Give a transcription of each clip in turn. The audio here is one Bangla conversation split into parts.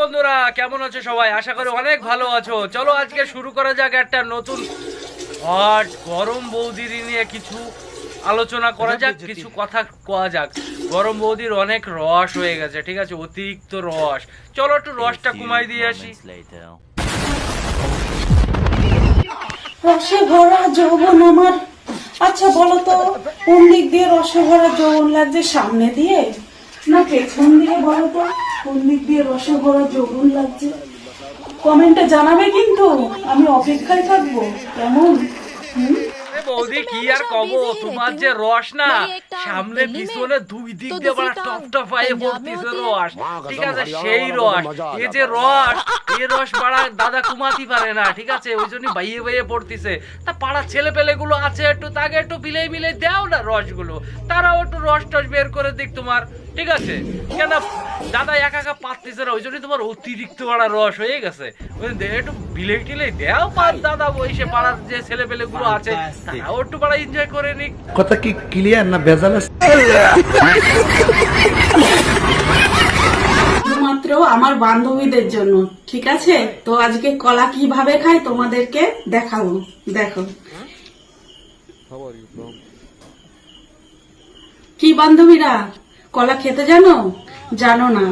বন্ধুরা কেমন আছো সবাই? আশা করি অনেক ভালো আছো। চলো আজকে শুরু করা যাক একটা নতুন হট গরম বৌদির নিয়ে কিছু আলোচনা করা যাক কিছু কথা কোয়া যাক। গরম বৌদির অনেক রস হয়ে গেছে ঠিক আছে? অতিরিক্ত রস। চলো একটু রসটা কমাই দিয়ে আসি। রসে ভরা যৌবন আমার। আচ্ছা বলো তো কোন দিক দিয়ে রসভরা যৌবন লাগছে সামনে দিয়ে? না পেছন দিয়ে বলো তো কোন দিক দিয়ে রসভরা যৌবন লাগছে? কমেন্টে জানাবে কিন্তু, আমি অপেক্ষায় থাকব। কেমন? হুম? বৌদি কি আর কব? তোমার যে রস না সামনে পিছনে দুই দিক দিয়ে বড় টপ টপ পড়তেছে রস। ঠিক আছে সেই রস। এই যে রস এই রস পাড়া দাদা কুমাতি পারে না ঠিক আছে? ওই জন্য বাইয়ে বাইয়ে পড়তেছে। তা পাড়া ছেলে পেলে গুলো আছে একটু তাকে একটু বিলে বিলে দাও না রসগুলো। তারাও একটু রস টস বের করে দিক তোমার। ঠিক আছে। কেন দাদা একা একা পাততেছে না ওই জন্য তোমার অতিরিক্ত বাড়া রস হয়ে গেছে। ওই একটু বিলে টিলে দেও পার দাদা বসে পাড়ার যে ছেলে পেলে গুলো আছে তারাও একটু পাড়া এনজয় করে নিক। কথা কি ক্লিয়ার না ভেজাল আছে? শুধুমাত্র আমার বান্ধবীদের জন্য ঠিক আছে? তো আজকে কলা কীভাবে খায় তোমাদেরকে দেখাবো। দেখো। কি বান্ধবীরা? কলা খেতে জানো? জানো না।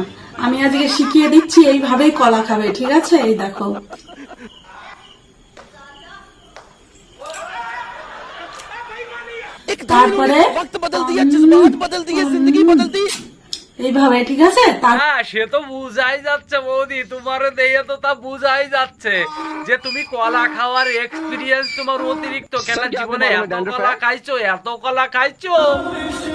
আমি আজকে শিখিয়ে দিচ্ছি এইভাবেই কলা খাবে ঠিক আছে? এই দেখো। তারপরে? এইভাবে ঠিক আছে? হ্যাঁ সে তো বুঝাই যাচ্ছে বৌদি। তোমার দেখে তো তা বুঝাই যাচ্ছে যে তুমি কলা খাওয়ার এক্সপিরিয়েন্স তোমার অতিরিক্ত। কেন জীবনে এত কলা খাইছো এত কলা খাইছো?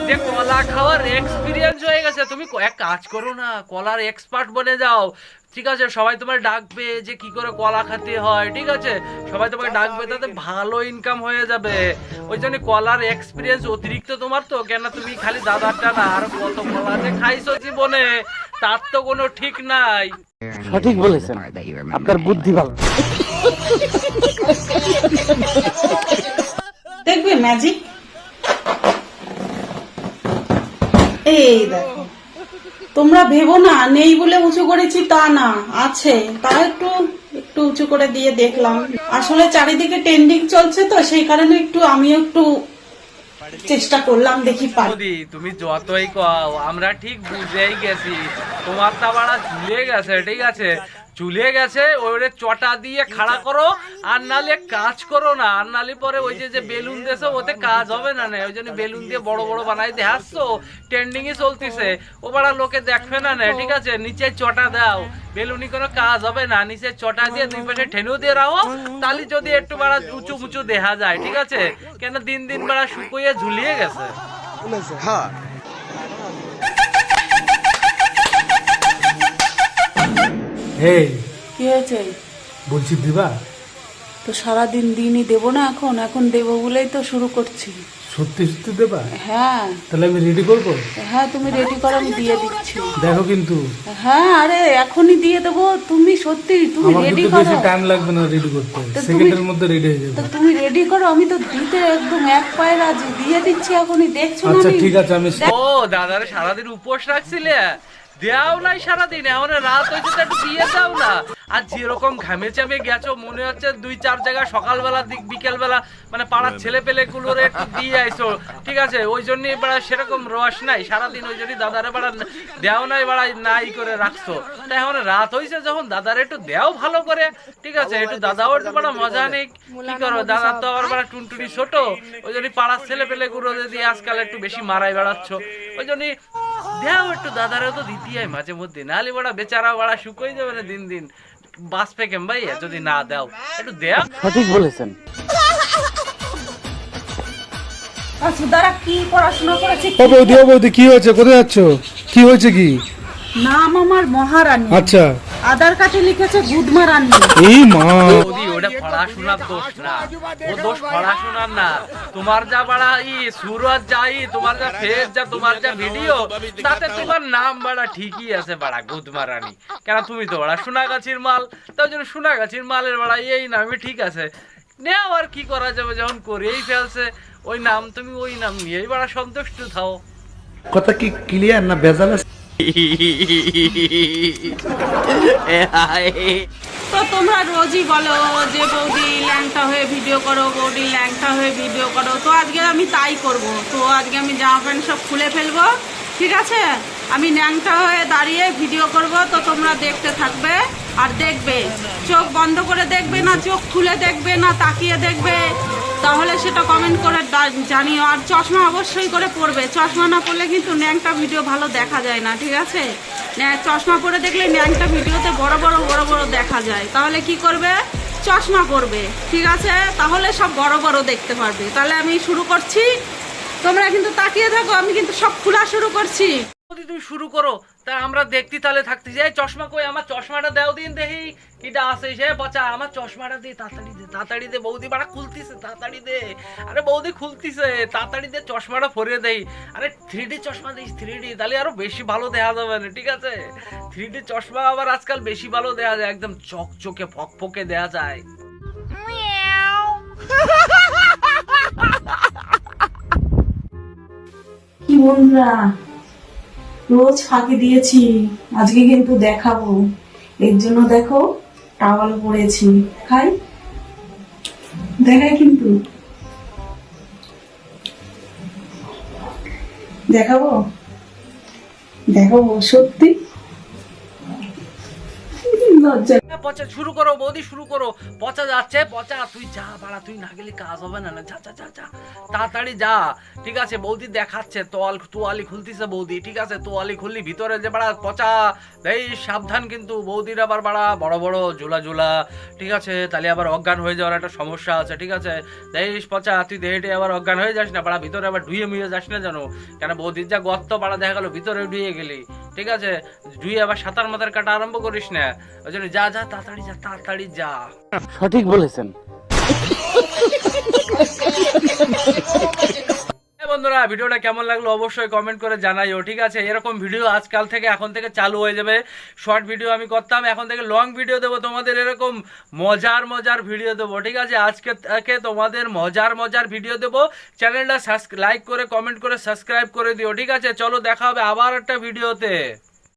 যে কলা খাওয়ার এক্সপিরিয়েন্স হয়ে গেছে তুমি এক কাজ করো না কলার এক্সপার্ট বনে যাও। ঠিক আছে সবাই তোমার ডাকবে যে কি করে কলা খেতে হয় ঠিক আছে? সবাই তোমাকে ডাকবে তাতে ভালো ইনকাম হয়ে যাবে। ওই জন্য কলার এক্সপিরিয়েন্স অতিরিক্ত তোমার তো কেন তুমি খালি দাদারটা না আর কত কলা যে খাইছো জীবনে তার তো কোনো ঠিক নাই। সঠিক বলেছেন। আপনার বুদ্ধি ভালো। দেখবে ম্যাজিক এই দেখো। তোমরা ভেবো না, নেই বলে উঁচু করেছি তা না, আছে। তা একটু একটু উঁচু করে দিয়ে দেখলাম। আসলে চারিদিকে ট্রেন্ডিং চলছে তো, সেই কারণে একটু আমি একটু চেষ্টা করলাম দেখি পারি। তুমি যতই কও, আমরা ঠিক বুঝেই গেছি। তোমার তা বাড়া ঝুলে গেছে, ঠিক আছে? চুলে গেছে, ওরে চটা দিয়ে খাড়া করো, আর নালে কাজ করো না। আর নালে পরে ওই যে যে বেলুন দেশে ওতে কাজ হবে না না। ওই জন্য বেলুন দিয়ে বড় বড় বানাই দিয়ে হাসছো ট্রেন্ডিং এ চলতিছে। ও বাড়া লোকে দেখবে না না, ঠিক আছে? নিচে চটা দাও। বেলুনি কোনো কাজ হবে না। নিচে চটা দিয়ে দুই পাশে ঠেনু দিয়ে রাখো তাহলে যদি একটু বাড়া উঁচু উঁচু দেখা যায়, ঠিক আছে? কেন দিন দিন বাড়া শুকুয়ে ঝুলিয়ে গেছে। এই কি হয়েছে? বলছি দিবা? তো সারাদিন দিনই দেবো না এখন এখন দেবো বলেই তো শুরু করছি। সত্যি সত্যি দেবা? হ্যাঁ। তাহলে আমি রেডি করব? হ্যাঁ তুমি রেডি করো আমি দিয়ে দিচ্ছি। দেখো কিন্তু। হ্যাঁ আরে এখনই দিয়ে দেবো তুমি সত্যি তুমি রেডি করো। বেশি টাইম লাগবে না রেডি করতে। সেকেন্ডের মধ্যে রেডি হয়ে যাবে। তুমি রেডি করো আমি তো দিতে একদম এক পায়ে রাজি। দিয়ে দিচ্ছি এখনই দেখছ না আচ্ছা ঠিক আছে আমি ও দাদারে সারাদিন উপোস রাখছিলে? দেও নাই সারাদিন এখন রাত হয়েছে তো একটু দিয়ে দাও না। আর যেরকম ঘামে চামে গেছো মনে হচ্ছে দুই চার জায়গায় সকালবেলা দিক বিকেলবেলা মানে পাড়ার ছেলে পেলে গুলোর একটু দিয়ে আইছো। ঠিক আছে ওই জন্যই বাড়া সেরকম রস নাই। সারাদিন ওই জন্যই দাদারে বাড়া দেও নাই বাড়া নাই করে রাখছো। তাই এখন রাত হয়েছে যখন দাদারে একটু দেও ভালো করে। ঠিক আছে একটু দাদাও একটু বাড়া মজা নেই কি করো দাদার তো আবার বাড়া টুনটুনি ছোট। ওই জন্য পাড়ার ছেলে পেলে গুলো যদি আজকাল একটু বেশি মারাই বেড়াচ্ছ। ওই জন্যই দেও একটু দাদারও তো দিতে হয় মাঝে মধ্যে। নাহলে বড়া বেচারা বড়া শুকোই যাবে না দিন দিন। বাঁচবে কেম ভাই যদি না দাও। একটু দেও। সঠিক বলেছেন। আচ্ছা কি পড়াশোনা করেছি ও বৌদি ও বৌদি কি হয়েছে? কোথায় যাচ্ছ? কি হয়েছে কি? নাম আমার মহারানী। আচ্ছা। আধার কার্ডে লিখেছে গুদমা রানী এই মা। ওদি ওটা পড়াশোনার দোষ না। ও দোষ পড়াশোনার না। তোমার যা বাড়া ই সুরত যাই তোমার যা ফেস যা তোমার যা ভিডিও তাতে তোমার নাম বাড়া ঠিকই আছে বাড়া গুদমারানি কেন তুমি তো বাড়া সোনাগাছির মাল তাই জন্য সোনাগাছির মালের বাড়া এই নামে ঠিক আছে। নেও আর কি করা যাবে যখন করেই ফেলছে ওই নাম তুমি ওই নাম নিয়েই বাড়া সন্তুষ্ট থাও। কথা কি ক্লিয়ার না ভেজাল আছে? তো তোমরা রোজই বলো যে বৌদি ল্যাংটা হয়ে ভিডিও করো, বৌদি ল্যাংটা হয়ে ভিডিও করো। তো আজকে আমি তাই করব। তো আজকে আমি জামা প্যান্ট সব খুলে ফেলব, ঠিক আছে? আমি ল্যাংটা হয়ে দাঁড়িয়ে ভিডিও করব, তো তোমরা দেখতে থাকবে আর দেখবে। চোখ বন্ধ করে দেখবে না, চোখ খুলে দেখবে না, তাকিয়ে দেখবে। সেটা কমেন্ট করে জানিও। আর চশমা অবশ্যই করে পরবে। চশমা না পরলে কিন্তু ন্যাংটা ভিডিও ভালো দেখা যায় না, ঠিক আছে? চশমা পরে দেখলে ন্যাংটা ভিডিওতে বড় বড় বড় বড় দেখা যায়। তাহলে কি করবে? চশমা পরবে, ঠিক আছে? তাহলে সব বড় বড় দেখতে পারবে। তাহলে আমি শুরু করছি। তোমরা কিন্তু তাকিয়ে থাকো, আমি কিন্তু সব খোলা শুরু করছি। বৌদি তুমি শুরু করো তা আমরা দেখতে তাহলে থাকতে যাই চশমা কই আমার চশমাটা দেও দিন দেখি কিটা আছে সে বচা আমার চশমাটা দে তাড়াতাড়ি দে তাড়াতাড়ি দে বৌদি বাড়া খুলতিছে তাড়াতাড়ি দে। আরে বৌদি খুলতিছে তাড়াতাড়ি দে চশমাটা ফরিয়ে দেই। আরে থ্রি ডি চশমা দিস থ্রি ডি তাহলে আরও বেশি ভালো দেখা যাবে না ঠিক আছে? থ্রি ডি চশমা আবার আজকাল বেশি ভালো দেখা যায় একদম চকচকে ফকফকে দেয়া যায়। কি বন্ধুরা রোজ ফাঁকি দিয়েছি, আজকে কিন্তু দেখাবো। এর জন্য দেখো টাওয়াল পরেছি। খাই। দেখাই কিন্তু। দেখাবো? দেখাবো সত্যি? লজ্জা পচা, শুরু করো, বৌদি, শুরু করো। পচা যাচ্ছে, পচা, তুই যা, বাড়া, তুই না গেলে কাজ হবে না না, যা যা যা যা। তাড়াতাড়ি যা। ঠিক আছে, বৌদি দেখাচ্ছে, তোয়াল, তোয়ালি খুলতিছে বৌদি। ঠিক আছে, তোয়ালি খুললি, ভিতরে যে বাড়া পচা, এই সাবধান কিন্তু বৌদির আবার বাড়া, বড় বড় জোলা জোলা ঠিক আছে, তাহলে আবার অজ্ঞান হয়ে যাওয়ার একটা সমস্যা আছে, ঠিক আছে? দেখিস পচা, তুই দেহেটে আবার অজ্ঞান হয়ে যাস না, বাড়া, ভিতরে আবার ডুয়ে মুয়ে যাস না জানো কেন, বৌদির যা গর্ত বাড়া, দেখা গেল, ভিতরে ডুয়ে গেলি। ঠিক আছে ডুয়ে আবার সাঁতার মাতার কাটা আরম্ভ করিস না। ওই জন্য যা যা তাড়াতাড়ি যা তাড়াতাড়ি যা। সঠিক বলেছেন। হ্যাঁ বন্ধুরা ভিডিওটা কেমন লাগল অবশ্যই কমেন্ট করে জানাইও ঠিক আছে? এরকম ভিডিও আজকাল থেকে এখন থেকে চালু হয়ে যাবে। শর্ট ভিডিও আমি করতাম এখন থেকে লং ভিডিও দেবো তোমাদের এরকম মজার মজার ভিডিও দেবো ঠিক আছে? আজকে থেকে তোমাদের মজার মজার ভিডিও দেবো। চ্যানেলটা লাইক করে কমেন্ট করে সাবস্ক্রাইব করে দিও ঠিক আছে? চলো দেখা হবে আবার একটা ভিডিওতে